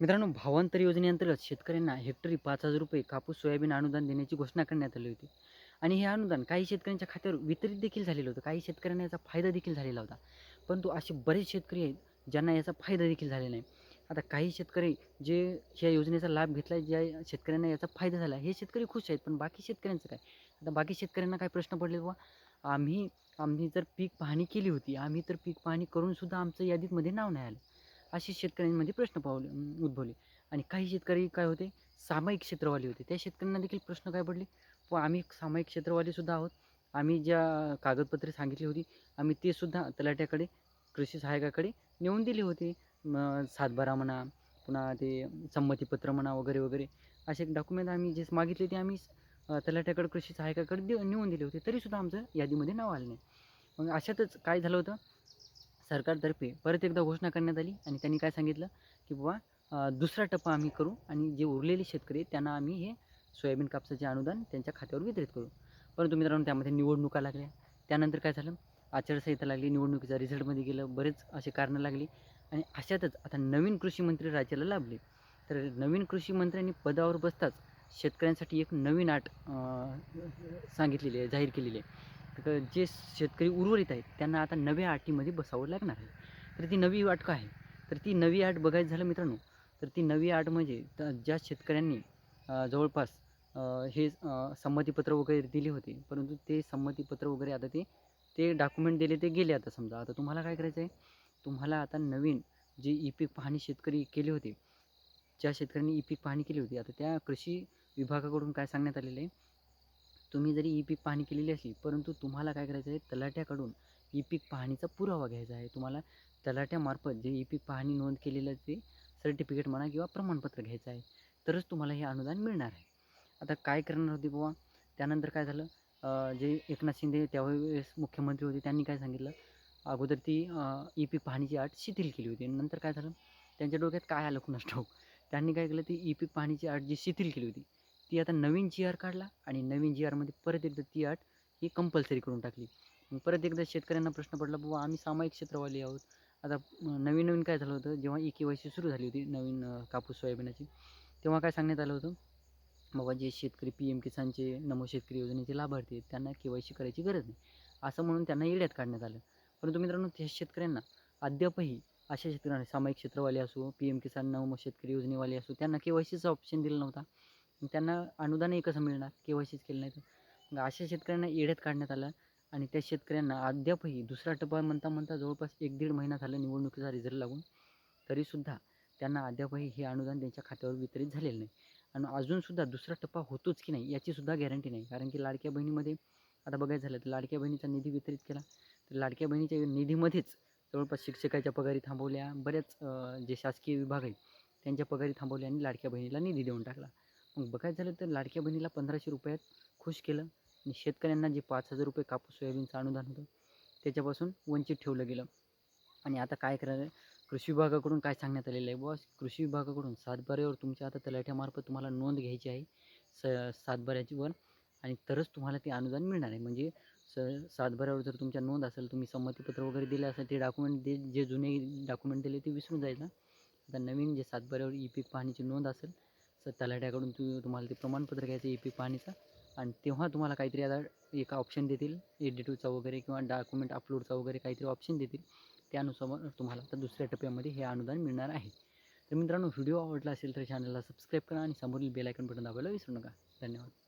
मित्रांनो भावांतर योजनेअंतर्गत शेतकऱ्यांना हेक्टरी पाच हजार रुपये कापूस सोयाबीन अनुदान देण्याची घोषणा करण्यात आली होती. आणि हे अनुदान काही शेतकऱ्यांच्या खात्यावर वितरित देखील झालेलं होतं. काही शेतकऱ्यांना याचा फायदा देखील झालेला होता. परंतु असे बरेच शेतकरी आहेत ज्यांना याचा फायदा देखील झालेला नाही. आता काही शेतकरी जे ह्या योजनेचा लाभ घेतला ज्या शेतकऱ्यांना याचा फायदा झाला हे शेतकरी खुश आहेत. पण बाकी शेतकऱ्यांचं काय? आता बाकी शेतकऱ्यांना काय प्रश्न पडले बाबा आम्ही आम्ही जर पीक पाहणी केली होती आम्ही तर पीक पाहणी करूनसुद्धा आमचं यादीमध्ये नाव नाही आलं. असे शेतकऱ्यांमध्ये म्हणजे प्रश्न पावले उद्भवले. आणि काही शेतकरी काय होते? सामायिक क्षेत्रवाले होते. त्या शेतकऱ्यांना देखील प्रश्न काय पडले? व आम्ही सामायिक क्षेत्रवालेसुद्धा आहोत. आम्ही ज्या कागदपत्रे सांगितली होती आम्ही ते सुद्धा तलाट्याकडे कृषी सहायकाकडे नेऊन दिले होते. सातबारा म्हणा पुन्हा ते संमतीपत्र म्हणा वगैरे वगैरे. असे डॉक्युमेंट आम्ही जे मागितले ते आम्ही तलाट्याकडे कृषी सहायकाकडे दे नेऊन दिले होते. तरीसुद्धा आमचं यादीमध्ये नाव आलं नाही. मग अशातच काय झालं होतं? सरकारतर्फे परत एकदा घोषणा करण्यात आली आणि त्यांनी काय सांगितलं? की बाबा दुसरा टप्पा आम्ही करू आणि जे उरलेले शेतकरी त्यांना आम्ही हे सोयाबीन कापसाचे अनुदान त्यांच्या खात्यावर वितरित करू. परंतु मित्रांनो त्यामध्ये निवडणुका लागल्या. त्यानंतर काय झालं? आचारसंहिता लागली निवडणुकीचा रिझल्टमध्ये गेलं बरेच असे कारणं लागली आणि अशातच आता नवीन कृषी मंत्री राज्याला लाभले. तर नवीन कृषी मंत्र्यांनी पदावर बसताच शेतकऱ्यांसाठी एक नवीन आट सांगितलेली आहे जाहीर केलेली आहे. तर जे शेतकरी उर्वरित आहेत त्यांना आता नव्या अटीमध्ये बसावं लागणार आहे. तर ती नवी अट काय? आहे तर ती नवी अट बघायचं झालं मित्रांनो तर ती नवी अट म्हणजे ज्या शेतकऱ्यांनी जवळपास हे संमतीपत्र वगैरे दिले होते परंतु ते संमतीपत्र वगैरे आता ते ते डॉक्युमेंट दिले ते गेले आता समजा. आता तुम्हाला काय करायचं आहे? तुम्हाला आता नवीन जे ई पीक पाहणी शेतकरी केले होते ज्या शेतकऱ्यांनी ई पीक पाहणी केली होती आता त्या कृषी विभागाकडून काय सांगण्यात आलेलं आहे? तुम्ही जरी ई पीक पाहणी केलेली असली परंतु तुम्हाला काय करायचं आहे? तलाट्याकडून ई पीक पाहणीचा पुरावा घ्यायचा आहे. तुम्हाला तलाट्यामार्फत जे ई पीक पाहणी नोंद केलेलं ते सर्टिफिकेट म्हणा किंवा प्रमाणपत्र घ्यायचं आहे तरच तुम्हाला हे अनुदान मिळणार आहे. आता काय करणार होते बाबा त्यानंतर काय झालं? जे एकनाथ शिंदे त्यावेळेस मुख्यमंत्री होते त्यांनी काय सांगितलं? अगोदर ती ई पीक पाहणीची अट शिथिल केली होती. नंतर काय झालं? त्यांच्या डोक्यात काय आलं कुणास ठाऊक? त्यांनी काय केलं? ती ई पीक पाहणीची अट जी शिथिल केली होती ती आता नवीन जी आर काढला आणि नवीन जी आरमध्ये परत एकदा ती अट ही कंपल्सरी करून टाकली. मग परत एकदा शेतकऱ्यांना प्रश्न पडला बाबा आम्ही सामायिक क्षेत्रवाले आहोत. आता नवीन नवीन काय झालं होतं जेव्हा ई के वाय सी सुरू झाली होती नवीन कापूस सोयाबीनाची तेव्हा काय सांगण्यात आलं होतं? बाबा जे शेतकरी पी एम किसानचे नमो शेतकरी योजनेचे लाभार्थी आहेत त्यांना के वाय सी करायची गरज नाही. असं म्हणून त्यांना येड्यात काढण्यात आलं. परंतु मित्रांनो त्या शेतकऱ्यांना अद्यापही अशा शेतकऱ्यांना सामायिक क्षेत्रवाले असो पी एम किसान नमो शेतकरी योजनेवाले असो त्यांना के वाय सीचा ऑप्शन दिला नव्हता. त्यांना अनुदानही कसं मिळणार? के वाय सीच केलं नाही तर. मग अशा शेतकऱ्यांना येड्यात काढण्यात आलं आणि त्या शेतकऱ्यांना अद्यापही दुसरा टप्पा म्हणता म्हणता जवळपास एक दीड महिना झाला निवडणुकीचा रिझल्ट लागून. तरीसुद्धा त्यांना अद्यापही हे अनुदान त्यांच्या खात्यावर वितरित झालेलं नाही. आणि अजूनसुद्धा दुसरा टप्पा होतोच की नाही याचीसुद्धा गॅरंटी नाही. कारण की लाडक्या बहिणीमध्ये आता बघायचं झालं तर लाडक्या बहिणीचा निधी वितरित केला. तर लाडक्या बहिणीच्या निधीमध्येच जवळपास शिक्षकाच्या पगारी थांबवल्या. बऱ्याच जे शासकीय विभाग आहेत त्यांच्या पगारी थांबवल्या आणि लाडक्या बहिणीला निधी देऊन टाकला. मग बघायचं झालं तर लाडक्या बहिणीला पंधराशे रुपयात खुश केलं. आणि शेतकऱ्यांना जे पाच हजार रुपये कापूस सोयाबीनचं अनुदान होतं त्याच्यापासून वंचित ठेवलं गेलं. आणि आता काय करायचं कृषी विभागाकडून काय सांगण्यात आलेलं आहे? बॉस कृषी विभागाकडून सातबाऱ्यावर तुमच्या आता तलाठ्यामार्फत तुम्हाला नोंद घ्यायची आहे. स सातबाऱ्याच्यावर आणि तरच तुम्हाला ते अनुदान मिळणार आहे. म्हणजे स सातबाऱ्यावर जर तुमच्या नोंद असेल तुम्ही संमतीपत्र वगैरे दिलं असेल ते डॉक्युमेंट दे जे जुने डॉक्युमेंट दिले ते विसरून जायचं. आता नवीन जे सातबाऱ्यावर ई पीक पाहणीची नोंद असेल तर तलाट्याकडून तू तुम्हाला ते प्रमाणपत्र घ्यायचं ई पी पाहणीचं आणि तेव्हा तुम्हाला काहीतरी आता एक ऑप्शन देतील एडिटूचा वगैरे किंवा डॉक्युमेंट अपलोडचा वगैरे काहीतरी ऑप्शन देतील. त्यानुसार तुम्हाला आता दुसऱ्या टप्प्यामध्ये हे अनुदान मिळणार आहे. तर मित्रांनो व्हिडिओ आवडला असेल तर चॅनलला सबस्क्राईब करा आणि समोरील बेलायकन बटन दाबायला विसरू नका. धन्यवाद.